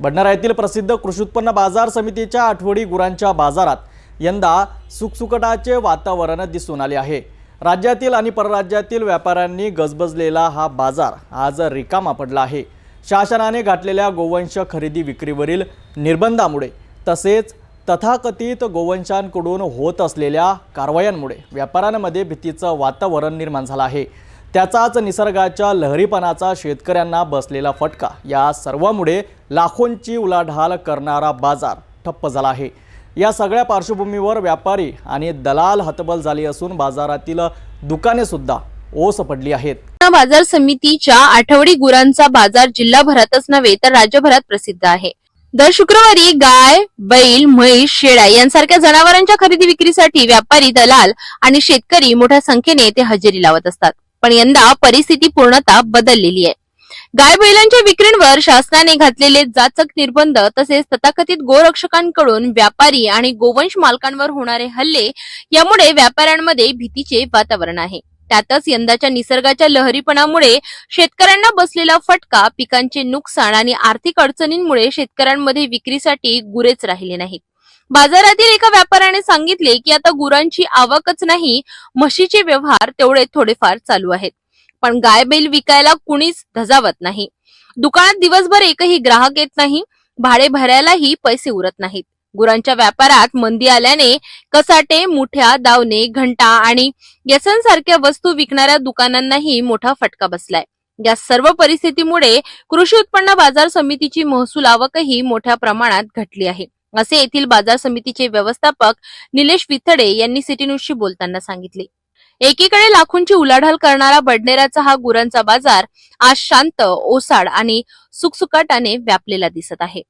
भंडारा येथील प्रसिद्ध कृषी उत्पन्न बाजार समितीच्या आठवडी गुरांच्या बाजारात यंदा सुखसुकटाचे वातावरण दिसून आले आहे. राज्यातील आणि परराज्यातील व्यापाऱ्यांनी गजबजलेला हा बाजार आज रिकामा पडला आहे. शासनाने घातलेल्या गोवंश खरेदी विक्रीवरील निर्बंधामुळे तसेच तथाकथित गोवंशांकडून होत असलेल्या कारवायांमुळे व्यापाऱ्यांमध्ये भीतीचं वातावरण निर्माण झालं आहे. त्याचाच निसर्गाच्या लहरीपणाचा शेतकऱ्यांना बसलेला फटका. या सर्वामुळे लाखोंची उलाढाल करणारा बाजार ठप्प झाला आहे. या सगळ्या पार्श्वभूमीवर व्यापारी आणि दलाल हतबल झाली असून बाजारातील दुकाने सुद्धा ओस पडली आहेत. बाजार समितीच्या आठवडी गुरांचा बाजार जिल्हाभरातच नव्हे तर राज्यभरात प्रसिद्ध आहे. दर शुक्रवारी गाय बैल म्हैस शेळ्या यांसारख्या जनावरांच्या खरेदी विक्रीसाठी व्यापारी दलाल आणि शेतकरी मोठ्या संख्येने ते हजेरी लावत असतात. पण यंदा परिस्थिती पूर्णतः बदललेली आहे. गाय बैलांच्या विक्रींवर शासनाने घातलेले जाचक निर्बंध तसेच तथाकथित गोरक्षकांकडून व्यापारी आणि गोवंश मालकांवर होणारे हल्ले यामुळे व्यापाऱ्यांमध्ये भीतीचे वातावरण आहे. त्यातच यंदाच्या निसर्गाच्या लहरीपणामुळे शेतकऱ्यांना बसलेला फटका पिकांचे नुकसान आणि आर्थिक अडचणींमुळे शेतकऱ्यांमध्ये विक्रीसाठी गुरेच राहिले नाहीत. बाजारातील एका व्यापाऱ्याने सांगितले की आता गुरांची आवकच नाही म्हशीचे व्यवहार तेवढे थोडेफार चालू आहेत. पण गाय बैल विकायला कुणीच धजावत नाही. दुकानात दिवसभर एकही ग्राहक येत नाही भाडे भरायलाही पैसे उरत नाहीत. गुरांच्या व्यापारात मंदी आल्याने कसाटे मुठ्या दावणे घंटा आणि व्यसनसारख्या वस्तू विकणाऱ्या दुकानांनाही मोठा फटका बसलाय. या सर्व परिस्थितीमुळे कृषी उत्पन्न बाजार समितीची महसूल आवकही मोठ्या प्रमाणात घटली आहे. असे येथील बाजार समितीचे व्यवस्थापक निलेश विथडे यांनी सिटी न्यूजशी बोलताना सांगितले. एकीकडे लाखोंची उलाढाल करणारा बडनेराचा हा गुरांचा बाजार आज शांत ओसाड आणि सुकसुकाटाने व्यापलेला दिसत आहे.